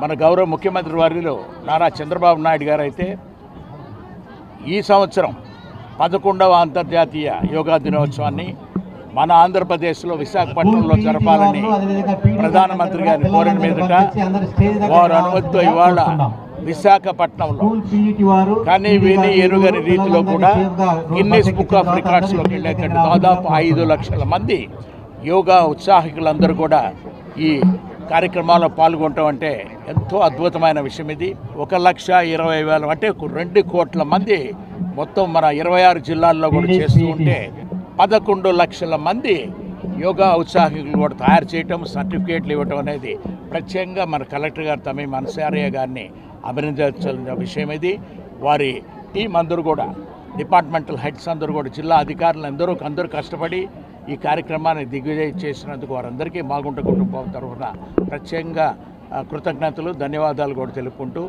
మన గౌరవ ముఖ్యమంత్రి వారిలో నారా చంద్రబాబు నాయుడు గారు అయితే ఈ సంవత్సరం పదకొండవ అంతర్జాతీయ యోగా దినోత్సవాన్ని మన ఆంధ్రప్రదేశ్లో విశాఖపట్నంలో జరపాలని ప్రధానమంత్రి గారిని కోరిన మీదట వారు అనుమతితో ఇవాళ విశాఖపట్నంలో కానీ విని ఎరుగని రీతిలో కూడా గిన్నెస్ బుక్ ఆఫ్ రికార్డ్స్లోకి వెళ్ళేటట్టు దాదాపు ఐదు లక్షల మంది యోగా ఉత్సాహికులందరూ కూడా ఈ కార్యక్రమాల్లో పాల్గొనటం అంటే ఎంతో అద్భుతమైన విషయం ఇది. ఒక లక్ష ఇరవై వేల అంటే రెండు కోట్ల మంది మొత్తం మన ఇరవై ఆరు జిల్లాల్లో కూడా చేస్తూ ఉంటే పదకొండు లక్షల మంది యోగా ఉత్సాహికులు కూడా తయారు చేయటం సర్టిఫికేట్లు ఇవ్వటం అనేది ప్రత్యేకంగా మన కలెక్టర్ గారు తమీ మనసారయ్య గారిని అభినందించాల్సిన విషయం ఇది. వారి టీం అందరూ కూడా డిపార్ట్మెంటల్ హెడ్స్ అందరూ కూడా జిల్లా అధికారులు అందరూ అందరూ కష్టపడి ఈ కార్యక్రమాన్ని దిగ్విజయం చేసినందుకు వారందరికీ మాగుంట కుటుంబం తరఫున ప్రత్యేకంగా కృతజ్ఞతలు ధన్యవాదాలు కూడా తెలుపుకుంటూ